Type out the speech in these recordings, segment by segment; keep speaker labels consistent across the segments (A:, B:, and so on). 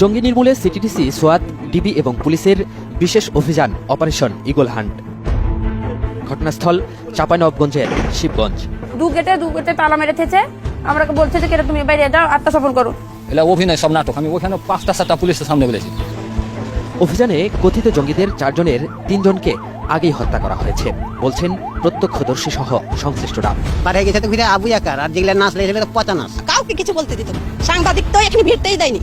A: জঙ্গি নির্মূলে CTDC সোয়াত DB এবং পুলিশের বিশেষ অভিযান অপারেশন ইগল হান্ট। ঘটনাস্থল চাঁপাইনবগঞ্জের শিবগঞ্জ।
B: দু গেটে দু গেটে তালা মেরে থেছে। আমরা বলছে যে তুমি বাইরে যাও আত্মসমর্পণ করো।
C: এটা অভিনয় সব নাটক। আমি ওখানে পাঁচটা সাতটা পুলিশের সামনে বলেছি।
A: অভিযানে কথিত জঙ্গিদের চারজনের তিনজনকে আগেই হত্যা করা হয়েছে বলছেন প্রত্যক্ষদর্শী সহ সংশ্লিষ্টরা।
D: পাঠিয়ে গেছে তো ফিরে আবু একার আর যেগুলো নাচ লেগেছে তো পচা নাচ।
E: কাউকে কিছু বলতে দিত সাংবাদিক তো এখানে ভিড়তেই দেয়নি।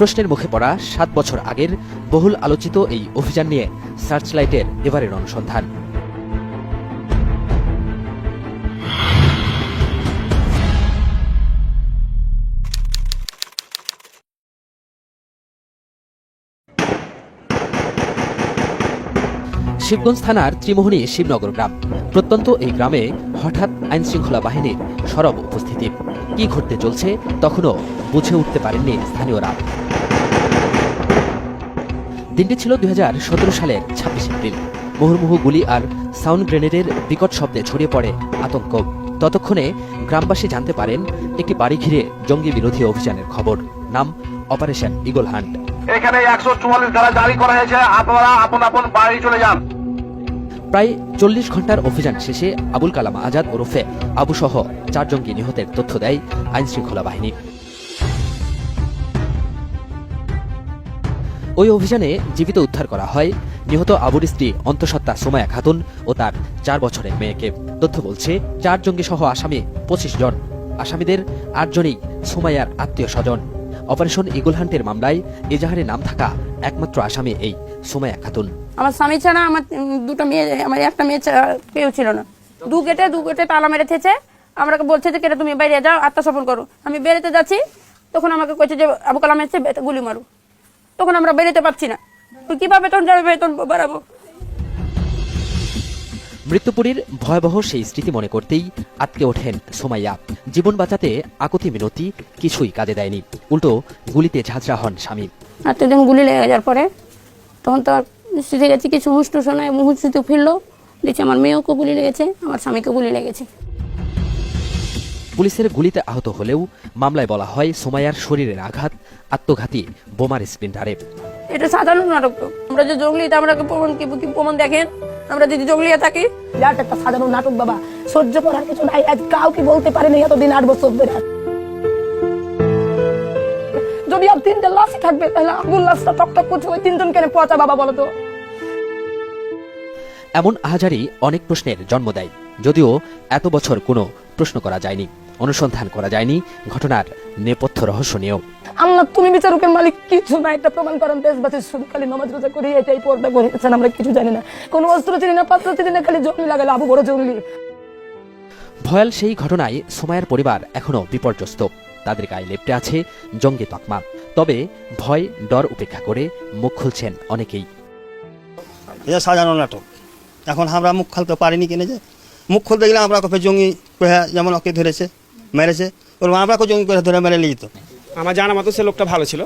A: প্রশ্নের মুখে পড়া সাত বছর আগের বহুল আলোচিত এই অভিযান নিয়ে সার্চলাইটের এবারের অনুসন্ধান। শিবগঞ্জ থানার ত্রিমোহনী শিবনগর গ্রাম। প্রত্যন্ত এই গ্রামে হঠাৎ আইনশৃঙ্খলা বাহিনীর সরব উপস্থিতি। কি ঘটতে চলছে তখনও বুঝে উঠতে পারেননি স্থানীয়রা। দিনটি ছিল দুই সালের ছাব্বিশ এপ্রিল। মুহুর্মুহু গুলি আর সাউন্ড গ্রেনেডের বিকট শব্দে ছড়িয়ে পড়ে আতঙ্ক। ততক্ষণে গ্রামবাসী জানতে পারেন একটি বাড়ি ঘিরে জঙ্গি বিরোধী অভিযানের খবর। নাম অপারেশন ইগল হান্ট।
F: এখানে একশো চুয়াল্লিশ ধারা জারি করা হয়েছে। আপনারা আপন আপন বাড়ি চলে যান।
A: প্রায় চল্লিশ ঘণ্টার অভিযান শেষে আবুল কালাম আজাদ ওরফে আবু সহ চার জঙ্গি নিহতের তথ্য দেয় আইনশৃঙ্খলা বাহিনী। ওই অভিযানে জীবিত উদ্ধার করা হয়। নিহত আবুর স্ত্রী অন্তঃসত্ত্বা সোমায়া খাতুন ও তার চার বছরের মেয়েকে। তথ্য বলছে, চার জঙ্গি সহ আসামি পঁচিশ জন। আসামিদের আটজনই সোমায়ার আত্মীয় স্বজন অপারেশন ইগুল হান্টের মামলায় এজাহারে নাম থাকা একমাত্র আসামি এই সোমায়া খাতুন।
B: আমার স্বামী ছাড়া আমার দুটো মেয়ে, আমার একটা মেয়ে কেউ ছিল না। দু গেটে দু গেটে তালা মেরে থেছে আমরা বলছে যে, কেটে তুমি বাইরে যাও, আত্মসমর্পণ করো। আমি বেরোতে যাচ্ছি, তখন আমাকে কইছে যে, আবু কালাম এসছে বে- গুলি মারো। তখন আমরা বেরোতে পারছি না। তো কীভাবে তখন যাবে বেতন বাড়াবো?
A: মৃত্যুপুরীর ভয়াবহ সেই স্মৃতি মনে করতেই আটকে ওঠেন সোমাইয়া। জীবন বাঁচাতে আকুতি মিনতি কিছুই কাজে দেয়নি। উল্টো গুলিতে ঝাঁঝরা হন স্বামী।
B: তো যখন গুলি লেগে যাওয়ার পরে তখন তো স্মৃতি গেছে কিছু হুষ্ট শোনায় মুহূর্ত ফিরলো। দেখছি আমার মেয়েকেও গুলি লেগেছে আমার স্বামীকে গুলি লেগেছে।
A: পুলিশের গুলিতে আহত হলেও মামলায় বলা হয় সোমাইয়ার শরীরের আঘাত আত্মঘাতী বোমার স্প্লিন্টারে
B: এটা সাধারণ নাটক। তো আমরা যে জঙ্গলি তা আমরা প্রমাণ কি কি প্রমাণ দেখেন? আমরা যদি জঙ্গলিয়া থাকি।
E: বিরাট একটা সাধারণ নাটক বাবা। সহ্য করার কিছু নাই। আজ কাউকে বলতে পারেনি এতদিন আট বছর ধরে। যদি আর তিনটে লাশই থাকবে তাহলে আগুন লাশটা টকটক করছে। ওই তিনজন কেন পচা বাবা বলো তো।
A: এমন আহাজারি অনেক প্রশ্নের জন্ম দেয় যদিও এত বছর কোনো প্রশ্ন করা যায়নি। অনুসন্ধান করা যায়নি। ঘটনার নেপথ্য রহস্য নিয়েও।
E: আল্লাহ তুমি বিচারকের মালিক কিছু না এটা প্রমাণ করেন দেশবাসীর শুধু খালি নমাজ রোজা করি এটাই পর্দা করেছেন আমরা কিছু জানি না। কোনো অস্ত্র চিনি না পাত্র চিনি না খালি জঙ্গলি লাগালে আবু বড় জঙ্গলি।
A: ভয়াল সেই ঘটনায় সোমায়ার পরিবার এখনও বিপর্যস্ত। তাদের গায়ে লেপটে আছে জঙ্গি তকমা। তবে ভয় ডর উপেক্ষা করে মুখ খুলছেন অনেকেই।
G: এটা সাজানো নাটক। এখন আমরা মুখ খুলতে পারিনি কিনে যে? মুখ খুলতে গেলে আমরা কবে জঙ্গি যেমন ওকে ধরেছে। মেরেছে। ওর আমরা কো জঙ্গি করে ধরে মেরে নিয়ে যেত।
H: আমার জানা মতো সে লোকটা ভালো ছিল।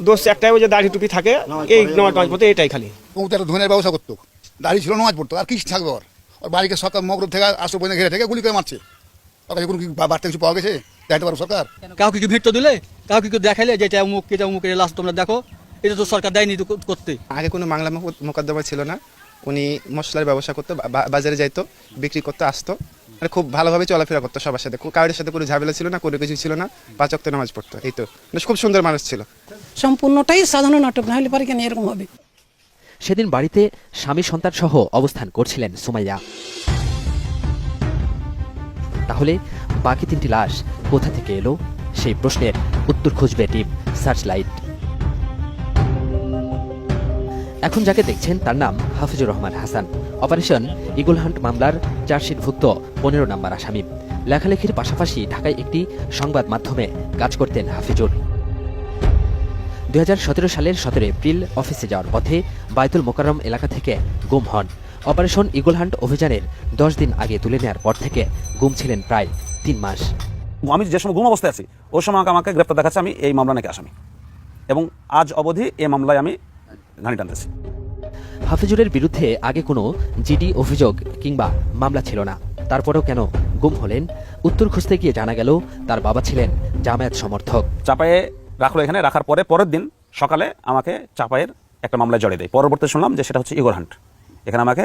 H: দোষ একটাই ওই যে দাড়ি টুপি থাকে এই নয় পাঁচ পথে এটাই খালি।
I: ও তারা ধনের ব্যবসা করতো। দাড়ি ছিল নমাজ পড়তো। আর কি থাকবে ওর? ওর বাড়িকে সরকার মগরব থেকে আসো পর্যন্ত ঘিরে থেকে গুলি করে মারছে। ওর কাছে কোনো কি বার্তা কিছু পাওয়া গেছে? দেখতে পারো সরকার।
J: কাউকে কি ভিড় দিলে? কাউকে কি দেখাইলে যে এটা অমুক এটা অমুকের লাশ তোমরা দেখো? এটা তো সরকার দেয়নি তো করতে।
H: আগে কোনো বাংলা মোক- মোকদ্দমা ছিল না। উনি মশলার ব্যবসা করতো বাজারে যাইতো বিক্রি করতে আসতো। মানে খুব ভালোভাবে চলাফেরা করতো সবার সাথে। কারোর সাথে কোনো ঝামেলা ছিল না কোনো কিছু ছিল না পাঁচ অক্ট নামাজ পড়তো এই তো। খুব সুন্দর মানুষ ছিল।
E: সম্পূর্ণটাই সাধারণ নাটক না হলে পারে কেন এরকম হবে?
A: সেদিন বাড়িতে স্বামী সন্তান সহ অবস্থান করছিলেন সুমাইয়া। তাহলে বাকি তিনটি লাশ কোথা থেকে এলো? সেই প্রশ্নের উত্তর খুঁজবে টিম সার্চ লাইট এখন যাকে দেখছেন তার নাম Hafizur Rahman Hasan. Operation eagle hunt মামলার চার্জশিটভুক্ত পনেরো নম্বর আসামি। লেখালেখির পাশাপাশি ঢাকায় একটি সংবাদ মাধ্যমে কাজ করতেন হাফিজুর। দুই সালের সতেরো এপ্রিল অফিসে যাওয়ার পথে বায়তুল মোকাররম এলাকা থেকে গুম হন। অপারেশন ইগল হান্ট অভিযানের দশ দিন আগে তুলে নেওয়ার পর থেকে গুম ছিলেন প্রায় তিন মাস।
K: আমি যে সময় গুম অবস্থায় আছি, ওই সময় আমাকে গ্রেপ্তার দেখাচ্ছে আমি এই মামলা নাকি আসামি। এবং আজ অবধি এই মামলায় আমি ঘানি টানতেছি।
A: হাফিজুরের বিরুদ্ধে আগে কোনো জিডি অভিযোগ কিংবা মামলা ছিল না। তারপরেও কেন গুম হলেন? উত্তর খুঁজতে গিয়ে জানা গেল তার বাবা ছিলেন জামায়াত সমর্থক।
K: চাপায়ে রাখল এখানে রাখার পরে পরের দিন সকালে আমাকে চাপায়ের একটা মামলায় জড়িয়ে দেয়। পরবর্তী শুনলাম যে সেটা হচ্ছে ইগোর হান্ট। এখানে আমাকে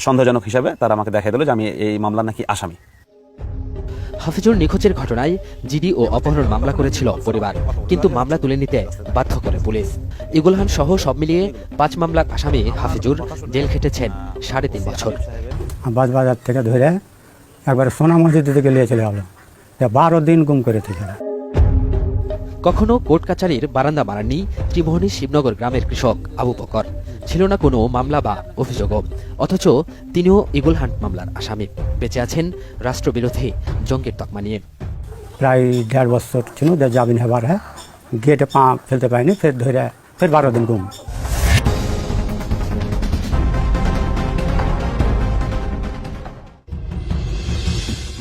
K: সন্দেহজনক হিসাবে তারা আমাকে দেখাই দিল যে আমি এই মামলা নাকি আসামি।
A: হাফিজুর নিখোঁজের ঘটনায় জিডি ও অপহরণ মামলা করেছিল পরিবার, কিন্তু মামলা তুলে নিতে বাধ্য করে পুলিশ। ইগুলহান সহ সব মিলিয়ে পাঁচ মামলার আসামি হাফিজুর জেল খেটেছেন সাড়ে তিন বছর।
G: বাজার থেকে ধরে একবার সোনা মসজিদ থেকে নিয়ে চলে গেলো বারো দিন গুম করে
A: কখনো কোর্ট কাছারির বারান্দা মারাননি ত্রিভুবনী শিবনগর গ্রামের কৃষক আবু বকর। ছিল না কোনো মামলা বা অভিযোগও, অথচ তিনিও ইগুল হান্ট মামলার আসামি। বেঁচে আছেন রাষ্ট্রবিরোধী জঙ্গির তকমা নিয়ে।
G: প্রায় দেড় বছর ছিল জামিন হেবার হ্যাঁ? গেটে পা ফেলতে পারিনি, ফের ধরে ফের বারো দিন গুম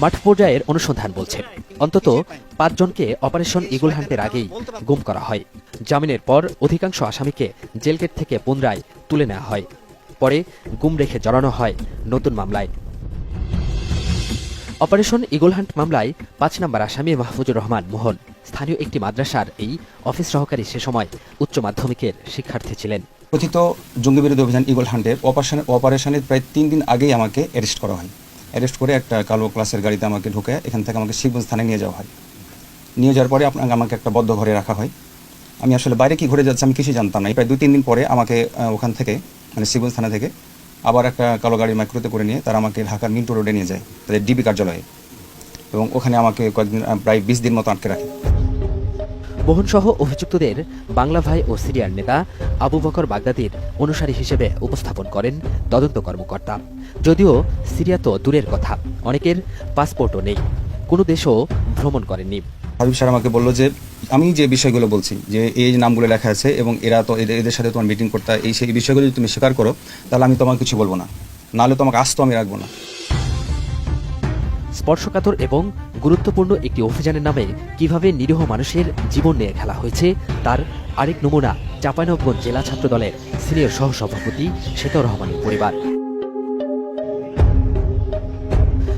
A: মাঠ পর্যায়ের অনুসন্ধান বলছে। অন্তত পাঁচজনকে অপারেশন ইগুল হান্টের আগেই গুম করা হয়। জামিনের পর অধিকাংশ আসামিকে জেলগেট থেকে পুনরায় তুলে নেওয়া হয়। পরে গুম রেখে জড়ানো হয় নতুন মামলায়। অপারেশন ইগুল হান্ট মামলায় পাঁচ নম্বর আসামি মাহফুজুর রহমান মোহন। স্থানীয় একটি মাদ্রাসার এই অফিস সহকারী সে সময় উচ্চ মাধ্যমিকের শিক্ষার্থী ছিলেন।
C: কথিত জঙ্গি বিরোধী অভিযান ইগল হান্টের অপারেশন অপারেশনের প্রায় তিন দিন আগেই আমাকে অ্যারেস্ট করা হয়। অ্যারেস্ট করে একটা কালো ক্লাসের গাড়িতে আমাকে ঢুকে এখান থেকে আমাকে শিবগঞ্জ থানায় নিয়ে যাওয়া হয়। নিয়ে যাওয়ার পরে আপনাকে আমাকে একটা বদ্ধ ঘরে রাখা হয়। আমি আসলে বাইরে কি ঘুরে যাচ্ছে আমি কিছুই জানতাম না। প্রায় দুই, তিন দিন পরে আমাকে ওখান থেকে মানে শিবগঞ্জ থানা থেকে আবার একটা কালো গাড়ি মাইক্রোতে করে নিয়ে তারা আমাকে ঢাকার মিন্টো রোডে নিয়ে যায়, তাদের ডিবি কার্যালয়ে। এবং ওখানে আমাকে কয়েকদিন প্রায় বিশ দিন মতো আটকে রাখে।
A: মোহনসহ অভিযুক্তদের বাংলা ভাই ও সিরিয়ার নেতা আবু বকর বাগদাদির অনুসারী হিসেবে উপস্থাপন করেন তদন্ত কর্মকর্তা। যদিও সিরিয়া তো দূরের কথা, অনেকের পাসপোর্টও নেই। কোনো দেশও ভ্রমণ করেননি।
C: হাবিব স্যার আমাকে বলল যে, আমি যে বিষয়গুলো বলছি, যে এই নামগুলো লেখা আছে এবং এরা তো এদের সাথে তোমার মিটিং করতে, এই সেই বিষয়গুলো যদি তুমি স্বীকার করো, তাহলে আমি তোমাকে কিছু বলব না। নাহলে তোমাকে আস্ত আমি রাখব না।
A: স্পর্শকাতর এবং গুরুত্বপূর্ণ একটি অভিযানের নামে কীভাবে নিরীহ মানুষের জীবন নিয়ে খেলা হয়েছে, তার আরেক নমুনা চাঁপাইনবাবগঞ্জ জেলা ছাত্র দলের সিনিয়র সহসভাপতি শেতর রহমানের পরিবার।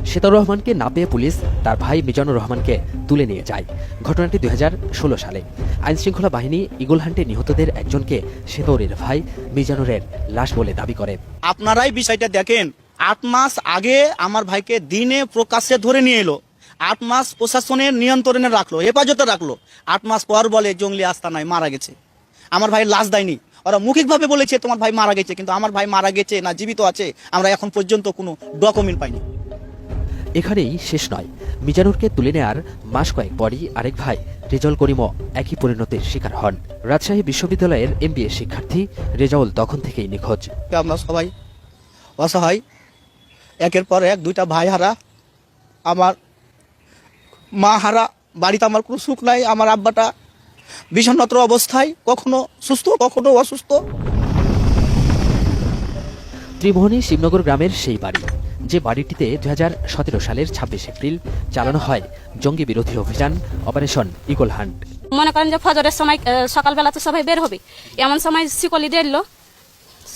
A: শেতর রহমানকে না পেয়ে পুলিশ তার ভাই মিজানুর রহমানকে তুলে নিয়ে যায়। ঘটনাটি দুই হাজার ষোলো সালে। আইনশৃঙ্খলা বাহিনী ইগল হান্টে নিহতদের একজনকে শেতরের ভাই মিজানুরের লাশ বলে দাবি করে।
J: আপনারাই বিষয়টা দেখেন আট মাস আগে আমার ভাইকে দিনে প্রকাশ্যে ধরে নিয়ে এলো। আট মাস প্রশাসনের নিয়ন্ত্রণে রাখল হেফাজতে রাখল। আট মাস পর বলে জঙ্গলি আস্তানায় মারা গেছে। আমার ভাই লাশ দেয়নি। ওরা মৌখিকভাবে বলেছে তোমার ভাই মারা গেছে। কিন্তু আমার ভাই মারা গেছে না জীবিত আছে আমরা এখন পর্যন্ত কোনো ডকুমেন্ট পাইনি।
A: এখানেই শেষ নয়। মিজানুরকে তুলে নেয়ার মাস কয়েক পরই আরেক ভাই রেজাউল করিমও একই পরিণতির শিকার হন। রাজশাহী বিশ্ববিদ্যালয়ের এমবিএ শিক্ষার্থী রেজাউল তখন থেকেই নিখোঁজ।
J: আমরা সবাই অসহায় একের পর এক দুইটা ভাই হারা আমার মা হারা বাড়িতে আমার কোনো সুখ নাই আমার আব্বাটা বিষণ্ণতর অবস্থায় কখনো সুস্থ কখনো অসুস্থ।
A: ত্রিমোহনী শিবনগর গ্রামের সেই বাড়ি যে বাড়িটিতে দু সতেরো সালের ছাব্বিশ এপ্রিল চালানো হয় জঙ্গি বিরোধী অভিযান অপারেশন ইগল হান্ট।
B: মনে করেন যে ফজরের সময় সকালবেলা তো সবাই বের হবে। এমন সময় শিকলি দিল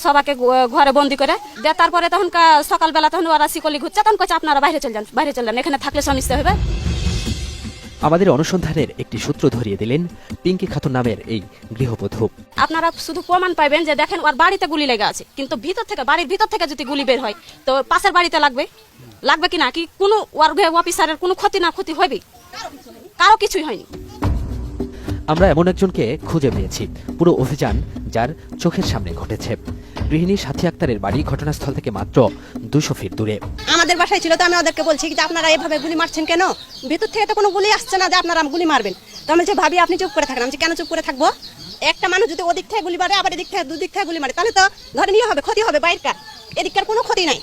B: সবাকে ঘরে বন্দি করে। দিয়ে তারপরে তখন সকালবেলা তখন ওরা শিকলি ঘুরছে তখন কচ্ছে আপনারা বাইরে চলে যান বাইরে চলে যান এখানে থাকলে সমস্যা হবে।
A: আমাদের অনুসন্ধানের একটি সূত্র ধরিয়ে দিলেন পিঙ্কি খাতুন নামের এই গৃহবধূ।
B: আপনারা শুধু প্রমাণ পাইবেন যে দেখেন ওর বাড়িতে গুলি লেগে আছে। কিন্তু ভিতর থেকে বাড়ির ভিতর থেকে যদি গুলি বের হয় তো পাশের বাড়িতে লাগবে। লাগবে কি না? কি কোনো ওর অফিসারের কোনো ক্ষতি না ক্ষতি হবে কারও কিছুই হয়নি।
A: আমরা এমন একজনকে খুঁজে পেয়েছি। পুরো অভিযান যার চোখের সামনে ঘটেছে। গৃহিণী সাথী আক্তারের বাড়ি ঘটনাস্থল থেকে মাত্র দুশো ফিট দূরে।
E: আমাদের বাসায় ছিল তো আমি ওদেরকে বলছি যে আপনারা এভাবে গুলি মারছেন কেন? ভিতর থেকে তো কোনো গুলি আসছে না যে আপনারা গুলি মারবেন। তো আমি বলছি ভাবি আপনি চুপ করে থাকেন। আমি কেন চুপ করে থাকব? একটা মানুষ যদি ওদিক থেকে গুলি মারে আবার এদিক থেকে দুদিক থেকে গুলি মারে তাহলে তো ধরে নিয়ে হবে ক্ষতি হবে বাইরকার এদিককার কোনো ক্ষতি নাই।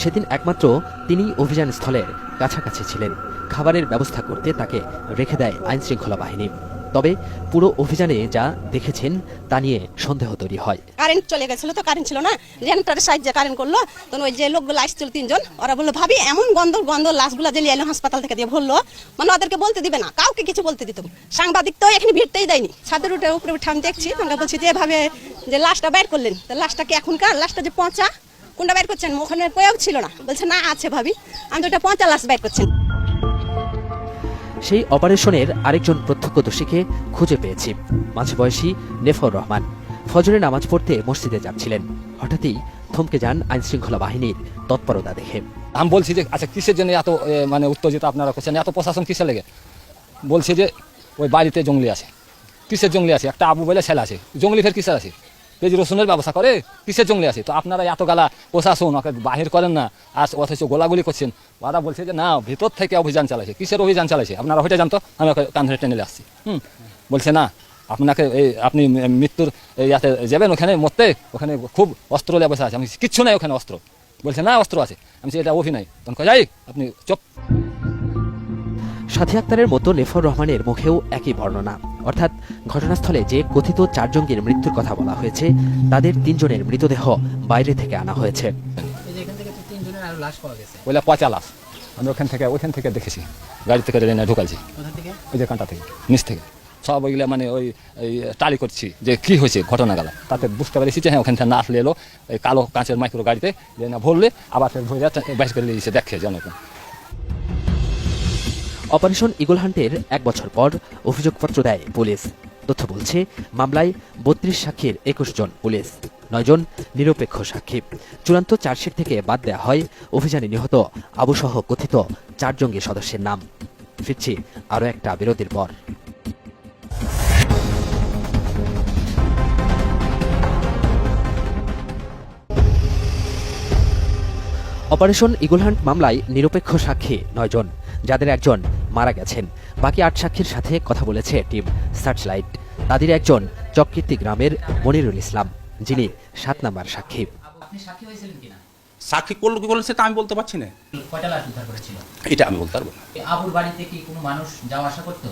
A: সেদিন একমাত্র তিনি অভিযান স্থলের কাছাকাছি ছিলেন। খাবারের ব্যবস্থা করতে তাকে রেখে দেয় আইন শৃঙ্খলা বাহিনী। তবে পুরো অভিযানে যা দেখেছেন, তা নিয়ে সন্দেহ তৈরি হয়।
E: কারেন্ট চলে গেছিল তো, কারেন্ট ছিল না। জেনারেটারের সাহায্যে কারেন্ট করল। তখন ওই যে লোকগুলো আসছিল তিনজন, ওরা বলল, ভাবি, এমন গন্ধ গন্ধ লাশগুলো যে এলো হাসপাতাল থেকে দিয়ে বলল মানে ওদেরকে বলতে দিবে না। কাউকে কিছু বলতে দিত সাংবাদিক তো এখানে ভিড়তেই দেয়নি। ছাদের উঠে উপরে উঠে আমি দেখছি, আমরা বলছি যে এভাবে যে লাশটা বাইর করলেন, তো লাশটা কি এখনকার? লাশটা যে পচা? কোনটা বাইর করছেন? ওখানে কোয়াও ছিল না। বলছে, না, আছে ভাবি। আমি তো ওটা পচা লাশ বাইর করছেন
A: সেই অপারেশনের আরেকজন প্রত্যক্ষদর্শীকে খুঁজে পেয়েছি। মাঝবয়সী নেফর রহমান। ফজরে নামাজ পড়তে মসজিদে যাচ্ছিলেন। হঠাৎই থমকে যান আইনশৃঙ্খলা বাহিনীর তৎপরতা দেখে।
L: আমি বলছি যে আচ্ছা কিসের জন্য এত মানে উত্তেজিত আপনারা করছেন? এত প্রশাসন কিসের লেগে? বলছে যে, ওই বাড়িতে জঙ্গলি আছে। কিসের জঙ্গলি আছে? একটা আবু বলে ছেলে আছে। জঙ্গলি ফের কিসের আছে? পেঁয়াজ রসুনের ব্যবস্থা করে, কিসের জঙ্গলি আছে? তো আপনারা এত গালা প্রশাসন, ওকে বাহির করেন না। আর অথচ গোলাগুলি করছেন। ওরা বলছে যে, না, ভিতর থেকে অভিযান চালাইছে। কিসের অভিযান চালাইছে? আপনারা ওইটা জানতো আমি ওকে কান টেনে আসছি। হুম? বলছে, না, আপনাকে এই, আপনি মৃত্যুর ইয়াতে যাবেন ওখানে মরতে? ওখানে খুব অস্ত্র নিয়ে আছে। আমি কিচ্ছু নাই ওখানে অস্ত্র। বলছে, না, অস্ত্র আছে। আমি এটা অভিনয়। তখন যাই, আপনি চুপ।
A: সাথী আক্তারের মতো নেফর রহমানের মুখেও একই বর্ণনা। অর্থাৎ ঘটনাস্থলে যে কথিত চার জঙ্গির মৃত্যুর কথা বলা হয়েছে তাদের তিনজনের মৃতদেহ বাইরে থেকে আনা হয়েছে।
L: বলে পচা লাশ। আমি ওখান থেকে ওখান থেকে দেখেছি। গাড়ি থেকে রেনে ঢুকালছি ওই যে কাঁটা থেকে নিচ থেকে। সব ওইগুলো মানে ওই টালি করছি যে কি হয়েছে ঘটনা গেল তাতে বুঝতে পেরেছি যে হ্যাঁ ওখান থেকে না এলো। এই কালো কাঁচের মাইক্রো গাড়িতে যে না ভরলে আবার ফের ভরে বাইশ করে নিয়ে দেখে জনগণ
A: অপারেশন ইগল হান্টের এক বছর পর অভিযোগপত্র দেয় পুলিশ। তথ্য বলছে, মামলায় বত্রিশ সাক্ষীর একুশ জন পুলিশ নয়জন নিরপেক্ষ সাক্ষী। চূড়ান্ত চার্জশিট থেকে বাদ দেওয়া হয় অভিযানে নিহত আবুসহ কথিত চার জঙ্গি সদস্যের নাম। ফিরছি আরও একটা বিরতির পর। অপারেশন ইগলহান্ট মামলায় নিরপেক্ষ সাক্ষী নয়জন যাদের একজন মারা গেছেন। বাকি আট সাক্ষীর সাথে কথা বলেছে টিম সার্চলাইট। তাদের একজন চককীর্তি গ্রামের মনিরুল ইসলাম যিনি সাত নাম্বার সাক্ষী। আপনি সাক্ষী হয়েছিলেন কিনা?
K: সাক্ষী করল কি করল সেটা আমি বলতে পারছি না। এটা আমি বলতে পারব না।
A: আবুর বাড়িতে কি কোনো মানুষ যাওয়া আসা করতো?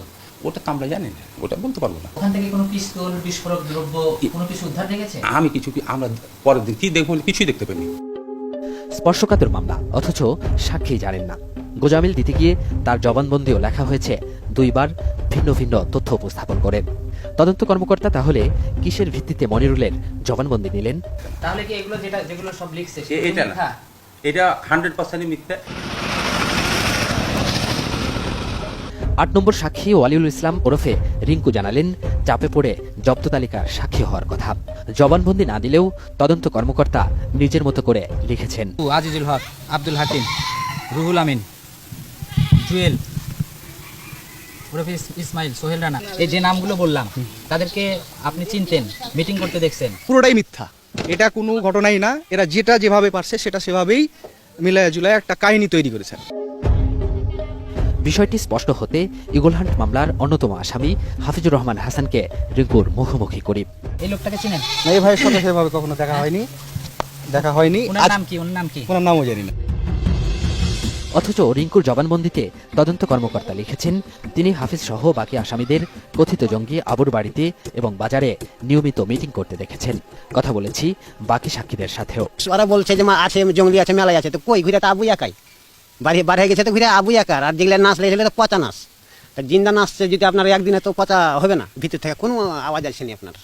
K: ওটা তো আমরা জানি না ওটা বলতে পারব না।
A: ওখান থেকে কোনো পিস্তল বিস্ফোরক দ্রব্য কোনো কিছু উদ্ধার দেখেছে?
K: আমি কিছু কি আমরা পরের দিন কি দেখব কিছুই দেখতে পাইনি।
A: স্পর্শকাতর মামলা অথচ সাক্ষী জানেন না। গোজামিল দিতে গিয়ে তার জবানবন্দিও লেখা হয়েছে। দুইবার ভিন্ন ভিন্ন তথ্য উপস্থাপন করে। তদন্ত কর্মকর্তা তাহলে কিসের ভিত্তিতে মনিরুলের জবানবন্দি নিলেন? তাহলে কি এগুলো যেটা যেগুলো সব লিখছে
K: এটা না। এটা হান্ড্রেড পার্সেন্টই মিথ্যা।
A: আট নম্বর সাক্ষী ওয়ালিউল ইসলাম ওরফে রিঙ্কু জানালেন চাপে পড়ে জব্দ তালিকার সাক্ষী হওয়ার কথা। জবানবন্দি না দিলেও তদন্ত কর্মকর্তা নিজের মতো করে লিখেছেন।
L: আজিজুল হক আব্দুল হাকিম রুহুল আমিন। জুয়েল ওরফে ইসমাইল সোহেল রানা এই যে নামগুলো বললাম তাদেরকে আপনি চিনতেন মিটিং করতে দেখছেন।
J: পুরোটাই মিথ্যা। এটা কোনো ঘটনাই না এরা যেটা যেভাবে পারছে সেটা সেভাবেই মিলায় জুলায় একটা কাহিনী তৈরি করেছে
A: বিষয়টি স্পষ্ট হতে ইগলহান্ট মামলার অন্যতম আসামি হাফিজুর রহমান হাসানকে রিঙ্কুর মুখোমুখি করি।
L: এই লোকটাকে চিনেন?
J: না এই ভাইয়ের সাথে সেভাবে কখনো দেখা হয়নি। দেখা হয়নি।
L: ওনার নাম কি? ওনার নাম কি?
J: ওনার নামও জানি না।
A: অথচ রিঙ্কুর জবানবন্দিতে তদন্ত কর্মকর্তা লিখেছেন তিনি হাফিজ সহ বাকি আসামিদের কথিত জঙ্গি আবুর বাড়িতে এবং বাজারে নিয়মিত মিটিং করতে দেখেছেন। কথা বলেছি বাকি সাক্ষীদের সাথেও।
D: ওরা বলছে যে মা আছে জঙ্গলি আছে মেলায় আছে তো কই ঘুরে তো আবু একাই? বাড়ি বাড়ি গেছে তো ঘুরে আবু একার আর যেগুলো নাচ লেগেছিল তো পচা নাচ। তা জিন্দা নাচছে যদি আপনার একদিনে তো পচা হবে না ভিতর থেকে কোনো আওয়াজ আসেনি আপনার?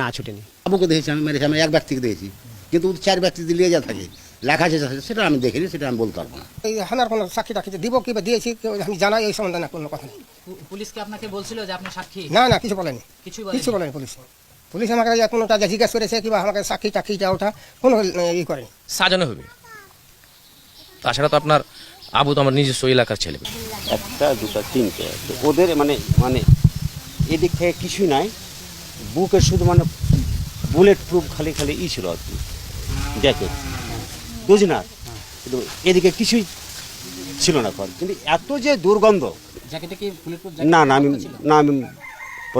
D: না ছুটেনি।
I: আবুকে দেখেছি আমি মেরেছি আমি এক ব্যক্তিকে দেখেছি। কিন্তু চার ব্যক্তি দিয়ে যা থাকে। লেখা আছে সেটা আমি দেখিনি সেটা আমি বলতে পারব না।
L: এই হানার কোনো সাক্ষী টাক্ষী দিব কি বা দিয়েছি আমি জানাই এই সম্বন্ধে না কোনো কথা নেই।
A: পুলিশকে আপনাকে বলছিল যে আপনি সাক্ষী?
L: না না কিছু বলেনি।
A: কিছু
L: কিছু বলেনি? পুলিশ। পুলিশ আমাকে যে কোনোটা যে জিজ্ঞাসা করেছে কিংবা আমাকে সাক্ষী টাক্ষীটা ওঠা কোনো ই করেনি।
F: সাজানো হবে। তাছাড়া তো আপনার আবু তো আমার নিজস্ব এলাকার ছেলে।
D: একটা দুটা তিনটে ওদের মানে মানে এদিক থেকে কিছুই নাই। বুকের শুধু মানে বুলেট প্রুফ খালি খালি ই ছিল আর কি। জ্যাকেট বুঝি না কিন্তু এদিকে কিছুই ছিল না কর কিন্তু এত যে দুর্গন্ধ। না না আমি না আমি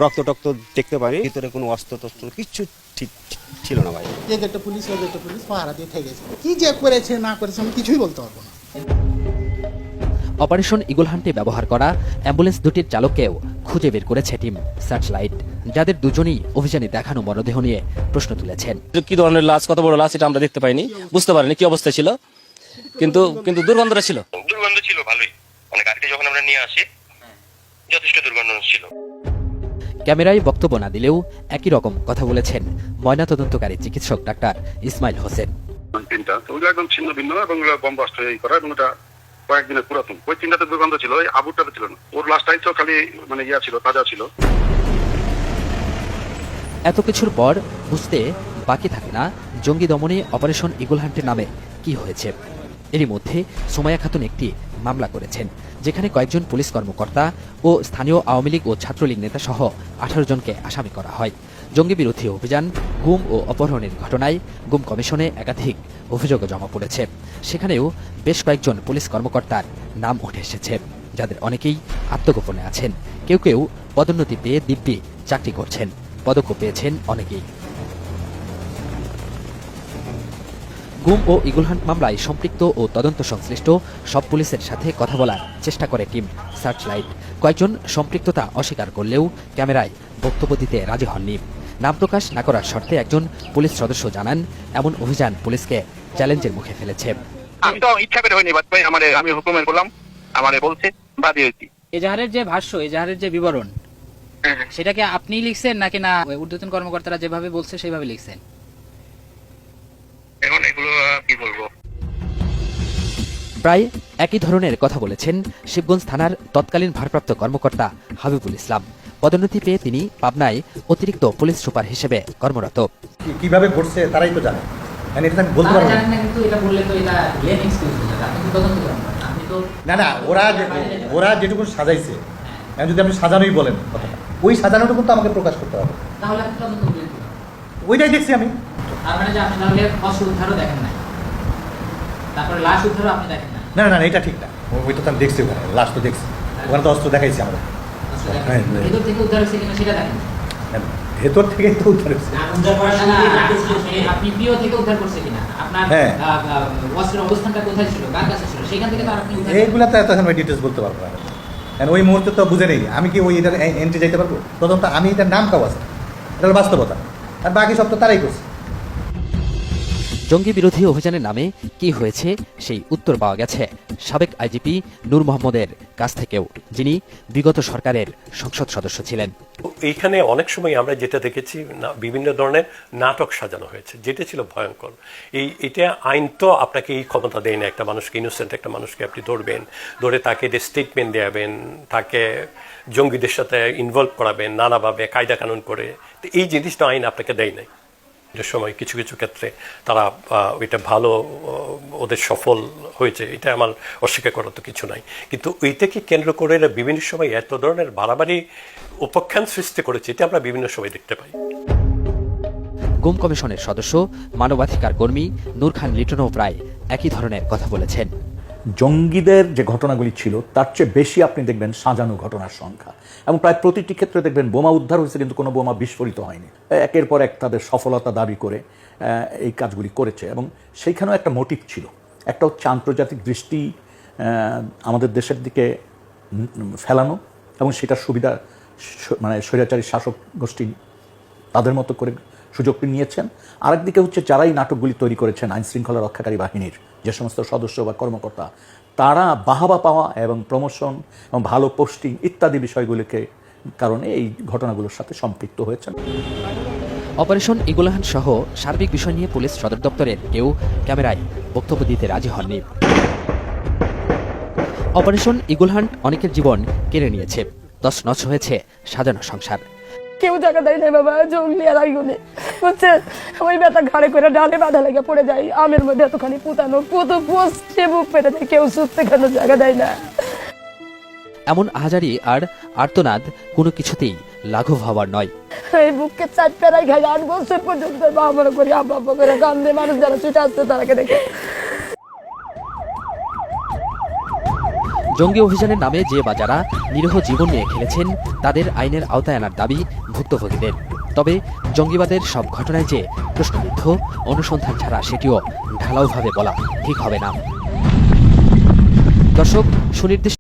D: রক্ত টক্ত দেখতে পারি ভিতরে কোনো অস্ত্র টস্ত্র কিচ্ছু ঠিক ছিল না ভাই।
L: এদের একটা পুলিশ ওদের একটা পুলিশ পাহারা দিয়ে থেকে গেছে কি যে করেছে না করেছে আমি কিছুই বলতে পারব না।
A: অপারেশন ইগলহান্টে ব্যবহার করা অ্যাম্বুলেন্স দুটির চালককেও খুঁজে বের করেছে টিম সার্চলাইট যাদের দুজনই অভিযানে দেখানো মরদেহ নিয়ে প্রশ্ন তুলেছেন।
F: কি ধরনের লাশ কত বড় লাশ এটা আমরা দেখতে পাইনি। বুঝতে পারিনি কি অবস্থা ছিল। কিন্তু কিন্তু দুর্গন্ধটা ছিল।
H: দুর্গন্ধ ছিল ভালোই। মানে গাড়িতে যখন আমরা নিয়ে আসি যথেষ্ট দুর্গন্ধ ছিল।
A: ক্যামেরায় বক্তব্য না দিলেও একই রকম কথা বলেছেন ময়নাতদন্তকারী চিকিৎসক ডাক্তার ইসমাইল হোসেন।
I: তিনটা। তো ওগুলো একদম ছিন্ন ভিন্ন এবং বম্বাস্ত করা এবং ওটা কয়েকদিনের পুরাতন। ওই তিনটাতে দুর্গন্ধ ছিল, ওই আবুরটাতে ছিল না। ওর লাস্ট টাইম তো খালি মানে ইয়া ছিল, তাজা ছিল।
A: এত কিছুর পর বুঝতে বাকি থাকে না জঙ্গি দমনে অপারেশন ইগল হান্টের নামে কি হয়েছে। এরই মধ্যে সোমায়া খাতুন একটি মামলা করেছেন, যেখানে কয়েকজন পুলিশ কর্মকর্তা ও স্থানীয় আওয়ামী লীগ ও ছাত্রলীগ নেতা সহ আঠারো জনকে আসামি করা হয়। জঙ্গি বিরোধী অভিযান, গুম ও অপহরণের ঘটনায় গুম কমিশনে একাধিক অভিযোগ জমা পড়েছে। সেখানেও বেশ কয়েকজন পুলিশ কর্মকর্তার নাম উঠে এসেছে, যাদের অনেকেই আত্মগোপনে আছেন। কেউ কেউ পদোন্নতি পেয়ে দিব্যি চাকরি করছেন, পদকও পেয়েছেন অনেকেই। গুম ও ইগুলহান্ট মামলায় সম্পৃক্ত ও তদন্ত সংশ্লিষ্ট সব পুলিশের সাথে কথা বলার চেষ্টা করে টিম সার্চলাইট। কয়েকজন সম্পৃক্ততা অস্বীকার করলেও ক্যামেরায় বক্তব্য দিতে রাজি হননি। নাম প্রকাশ না করার শর্তে একজন পুলিশ সদস্য জানান, এমন অভিযান পুলিশকে চ্যালেঞ্জের মুখে ফেলেছে।
I: আমি তো ইচ্ছা করে হয়নি ভাই আমার আমি হুকুমের করলাম আমার বলছে বাদী হয়েছি
M: এজাহারের যে ভাষ্য এজাহারের যে বিবরণ সেটাকে আপনি লিখছেন নাকি না? ঊর্ধ্বতন কর্মকর্তারা যেভাবে বলছে সেভাবে লিখছেন।
I: এখন এগুলো কি বলব?
A: প্রায় একই ধরনের কথা বলেছেন শিবগঞ্জ থানার তৎকালীন ভারপ্রাপ্ত কর্মকর্তা হাবিবুল ইসলাম। পদোন্নতি পেয়ে তিনি পাবনায় অতিরিক্ত পুলিশ সুপার হিসেবে কর্মরত।
G: কীভাবে ঘটছে তারাই তো জানে। মানে এটা আমি বলতে পারব না।
M: না হয়ে
G: ওরা ওরা যেটুকু সাজাইছে এখন যদি আপনি সাজানোই বলেন কথাটা ওই সাজানোটুকু তো আমাকে প্রকাশ করতে হবে।
M: তাহলে?
G: ওইটাই দেখছি আমি।
M: মানে না লাশ না
G: না এটা ঠিক না। ও- ওইটা তো আমি দেখছি ওখানে লাস্ট তো দেখছি। ওখানে তো অস্ত্র দেখাইছি আমরা হ্যাঁ, হ্যাঁ।
M: ভেতর থেকে।
G: থেকেই তো উদ্ধার
M: আপনি- প্রিয় থেকে উদ্ধার করছে কিনা? আপনার
G: হ্যাঁ।
M: অবস্থানটা কোথায় ছিল? কার কাছে ছিল? সেখান থেকে তো আপনি উদ্ধার
G: এইগুলা তো এত এখন ডিটেলস বলতে পারব না। কারণ ওই মুহূর্তে তো বুঝে নেই। আমি কি ওই এটার এন্ট্রি যাইতে পারব? তদন্ত আমি এটার নাম কাউ আছে এটা বাস্তবতা। আর বাকি সব তো তারাই করছে।
A: জঙ্গি বিরোধী অভিযানের নামে কি হয়েছে সেই উত্তর পাওয়া গেছে। সাবেক আইজিপি নূর মোহাম্মদের কাছ থেকেও, যিনি বিগত সরকারের সংসদ সদস্য ছিলেন।
N: এইখানে অনেক সময় আমরা যেটা দেখেছি বিভিন্ন ধরনের নাটক সাজানো হয়েছে, যেটা ছিল ভয়ঙ্কর। এই, এটা আইন তো আপনাকে এই ক্ষমতা দেয় না, একটা মানুষকে ইনোসেন্ট একটা মানুষকে আপনি ধরবেন, ধরে তাকে স্টেটমেন্ট দেওয়াবেন তাকে জঙ্গিদের সাথে ইনভলভ করাবেন, নানাভাবে কায়দা কানুন করে। তো এই জিনিসটা আইন আপনাকে দেয় নাই। সময় কিছু কিছু ক্ষেত্রে তারা ওইটা ভালো ওদের সফল হয়েছে, এটা আমার অস্বীকার করার তো কিছু নাই। কিন্তু ওইটাকে কেন্দ্র করে বিভিন্ন সময় এত ধরনের বাড়াবাড়ি উপাখ্যান সৃষ্টি করেছে, এটা আমরা বিভিন্ন সময় দেখতে পাই।
A: গুম কমিশনের সদস্য, মানবাধিকার কর্মী নূর খান লিটনও প্রায় একই ধরনের কথা বলেছেন।
K: জঙ্গিদের যে ঘটনাগুলি ছিল, তার চেয়ে বেশি আপনি দেখবেন সাজানো ঘটনার সংখ্যা। এবং প্রায় প্রতিটি ক্ষেত্রে দেখবেন বোমা উদ্ধার হয়েছে, কিন্তু কোনো বোমা বিস্ফোরিত হয়নি। একের পর এক তাদের সফলতা দাবি করে এই কাজগুলি করেছে। এবং সেইখানেও একটা মোটিভ ছিল। একটা হচ্ছে আন্তর্জাতিক দৃষ্টি আমাদের দেশের দিকে ফেলানো এবং সেটার সুবিধা মানে স্বৈরাচারী শাসক গোষ্ঠী তাদের মতো করে সুযোগটি নিয়েছেন। আরেকদিকে হচ্ছে যারাই নাটকগুলি তৈরি করেছেন আইন শৃঙ্খলা রক্ষাকারী বাহিনীর, যে সমস্ত সদস্য বা কর্মকর্তা, তারা বাহাবা পাওয়া এবং প্রমোশন এবং ভালো পোস্টিং ইত্যাদি বিষয়গুলিকে কারণে এই ঘটনাগুলোর সাথে সম্পৃক্ত হয়েছেন।
A: অপারেশন ইগুলাহান সহ সার্বিক বিষয় নিয়ে পুলিশ সদর দপ্তরের কেউ ক্যামেরায় বক্তব্য দিতে রাজি হননি। অপারেশন ইগুলহান্ট অনেকের জীবন কেড়ে নিয়েছে। দশ নচ হয়েছে সাজানো সংসার।
B: কেউ জায়গা দেয় না বাবা জঙ্গলি আর আইগুনে বুঝছেন ওই ব্যথা ঘাড়ে করে ডালে বাঁধা লেগে পড়ে যায় আমের মধ্যে এতখানি পুতানো পুতো পোষে বুক পেটে যায় কেউ সুস্থ কেন জায়গা দেয় না।
A: এমন আহাজারি আর আর্তনাদ কোনো কিছুতেই লাঘব হওয়ার নয়।
B: এই বুককে চার পেরাই খাই আট বছর পর্যন্ত বাবা মনে করি আব্বা আব্বা করে কান্দে মানুষ যারা ছুটে আসছে তারাকে দেখে।
A: জঙ্গি অভিযানের নামে যে বা যারা নিরীহ জীবন নিয়ে খেলেছেন, তাদের আইনের আওতায় আনার দাবি ভুক্তভোগীদের। তবে জঙ্গিবাদের সব ঘটনায় যে প্রশ্নবিদ্ধ, অনুসন্ধান ছাড়া সেটিও ঢালাওভাবে বলা ঠিক হবে না। দর্শক, সুনির্দিষ্ট